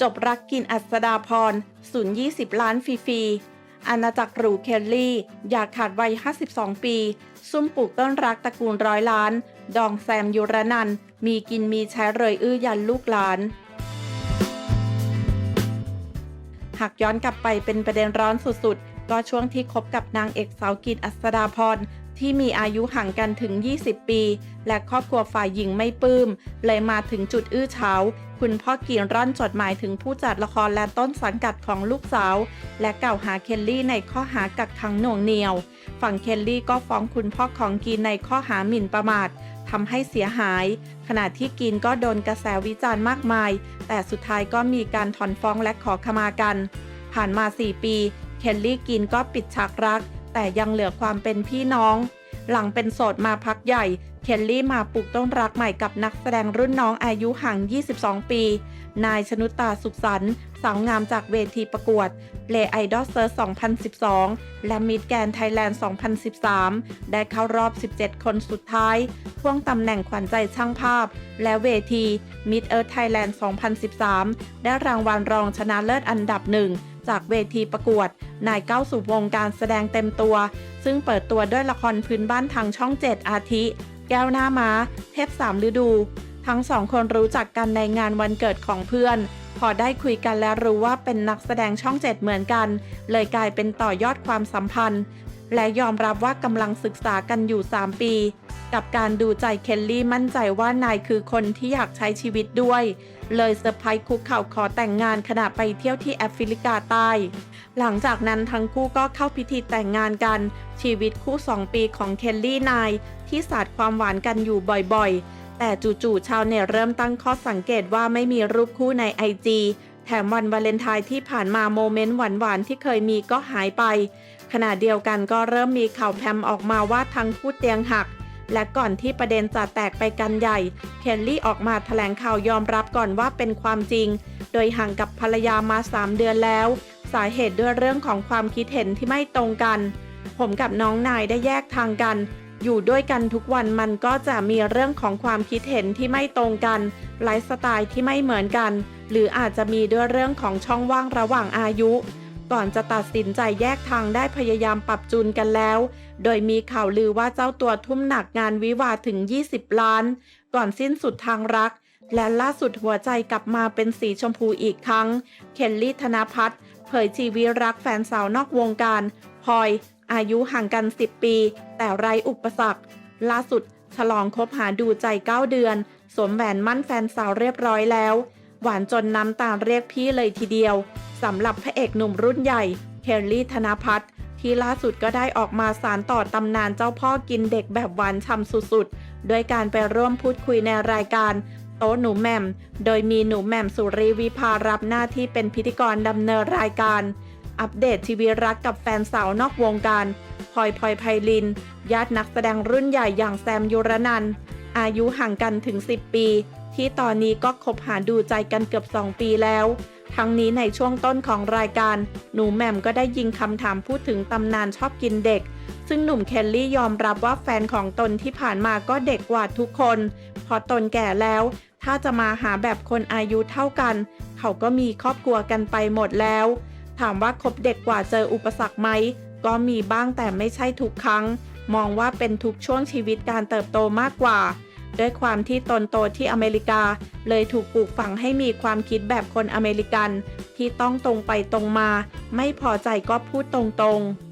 จบรักกินอัศดาพรศูนย์20ล้านฟรีๆอาณาจักรหรูเคลลี่ อยากขาดวัย 52 ปี ซุ่มปลูกต้นรักตระกูลร้อยล้าน ดองแซมยุรนัน มีกินมีใช้เลยอื้อยันลูกหลานหากย้อนกลับไปเป็นประเด็นร้อนสุดๆ ก็ช่วงที่คบกับนางเอกสาวกินอัศดาพรที่มีอายุห่างกันถึง 20 ปี และครอบครัวฝ่ายหญิงไม่ปลื้ม เลยมาถึงจุดอื้อเฉา คุณพ่อกีนร่อนจดหมายถึงผู้จัดละครและต้นสังกัดของลูกสาว และกล่าวหาเคลลี่ในข้อหากักขังหน่วงเหนียว ฝั่งเคลลี่ก็ฟ้องคุณพ่อของกีนในข้อหาหมิ่นประมาททำให้เสียหาย ขณะที่กีนก็โดนกระแสวิจารณ์มากมาย แต่สุดท้ายก็มีการถอนฟ้องและขอขมากัน ผ่านมา 4 ปี เคลลี่กินก็ปิดฉากรัก แต่ยังเหลือความเป็นพี่น้อง หลังเป็นโสดมาพักใหญ่ เคลลี่มาปลูกต้นรักใหม่กับนักแสดงรุ่นน้องอายุห่าง 22 ปี นายชนุตาสุขสันต์สาวงามจากเวทีประกวดเลไอดอลเซอร์ 2012 และมิดแกนไทยแลนด์ 2013 ได้เข้ารอบ 17 คนสุดท้ายพ่วงตำแหน่งขวัญใจช่างภาพ และเวที Mid Earth Thailand 2013 ได้รางวัลรองชนะเลิศอันดับหนึ่ง จากเวทีประกวด นายก้าวสู่วงการแสดงเต็มตัว ซึ่งเปิดตัวด้วยละครพื้นบ้านทางช่อง7อาทิ แก้วหน้าม้า เทพสามฤดู ทั้งสองคนรู้จักกันในงานวันเกิดของเพื่อน พอได้คุยกันและรู้ว่าเป็นนักแสดงช่อง7เหมือนกัน เลยกลายเป็นต่อยอดความสัมพันธ์ และยอมรับว่ากำลังศึกษากันอยู่ 3 ปี กับการดูใจเคลลี่มั่นใจว่านายคือคนที่อยากใช้ชีวิตด้วย เลยเซอร์ไพรส์คุกเข่าขอแต่งงานขณะไปเที่ยวที่แอฟริกาใต้ หลังจากนั้นทั้งคู่ก็เข้าพิธีแต่งงานกัน ชีวิตคู่ 2 ปีของเคลลี่นาย ที่สาดความหวานกันอยู่บ่อยๆ แต่จู่ๆชาวเน็ตเริ่มตั้งข้อสังเกตว่าไม่มีรูปคู่ในไอจี แถมวันวาเลนไทน์ที่ผ่านมาโมเมนต์หวานๆที่เคยมีก็หายไป ขณะเดียวกันก็เริ่มมีข่าวแพมออกมาว่าทั้งคู่เตียงหัก และก่อนที่ประเด็นจะแตกไปกันใหญ่ เคลลี่ออกมาแถลงข่าวยอมรับก่อนว่าเป็นความจริง โดยห่างกับภรรยามา 3 เดือนแล้ว สาเหตุด้วยเรื่องของความคิดเห็นที่ไม่ตรงกัน ผมกับน้องนายได้แยกทางกัน อยู่ด้วยกันทุกวันมันก็จะมีเรื่องของความคิดเห็นที่ไม่ตรงกันไลฟ์สไตล์ที่ไม่เหมือนกัน หรืออาจจะมีด้วยเรื่องของช่องว่างระหว่างอายุ ก่อนจะตัดสินใจแยกทางได้พยายามปรับจูนกันแล้ว โดยมีข่าวลือว่าเจ้าตัวทุ่มหนักงานวิวาถึง 20 ล้าน ก่อนสิ้นสุดทางรัก และล่าสุดหัวใจกลับมาเป็นสีชมพูอีกครั้ง เคลลี่ธนพัฒน์เผยชีวิตรักแฟนสาวนอกวงการพลอย อายุห่างกัน 10 ปี แต่ไร้อุปสรรค ล่าสุดฉลองคบหาดูใจ 9 เดือน สวมแหวนมั่นแฟนสาวเรียบร้อยแล้ว หวานจนน้ำตาเรียกพี่เลยทีเดียวสำหรับพระเอกหนุ่มรุ่นใหญ่เคลลี่ธนพัฒน์ที่ล่าสุดก็ได้ออกมาสารต่อตำนานเจ้าพ่อกินเด็กแบบหวานช่ำสุดๆ ด้วยการไปร่วมพูดคุยในรายการโต๊ะหนูแหม่ม โดยมีหนูแหม่มสุรีวิภารับหน้าที่เป็นพิธีกรดำเนินรายการ อัปเดตชีวิตรักกับแฟนสาวนอกวงการพลอยพลอยไพลิน ญาตินักแสดงรุ่นใหญ่อย่างแซมยุรนันอายุห่างกันถึง 10 ปี ที่ตอนนี้ก็คบหาดูใจกันเกือบ 2 ปีแล้ว ทั้งนี้ในช่วงต้นของรายการ หนูแหม่มก็ได้ยิงคำถามพูดถึงตำนานชอบกินเด็ก ซึ่งหนุ่มเคลลี่ยอมรับว่าแฟนของตนที่ผ่านมาก็เด็กกว่าทุกคนพอตนแก่แล้ว ถ้าจะมาหาแบบคนอายุเท่ากัน เขาก็มีครอบครัวกันไปหมดแล้ว ถามว่าคบเด็กกว่าเจออุปสรรคไหมก็มีบ้างแต่ไม่ใช่ทุกครั้ง มองว่าเป็นทุกช่วงชีวิตการเติบโตมากกว่า ด้วยความที่ตนโตที่อเมริกา เลยถูกปลูกฝังให้มีความคิดแบบคนอเมริกัน ที่ต้องตรงไปตรงมา ไม่พอใจก็พูดตรงๆ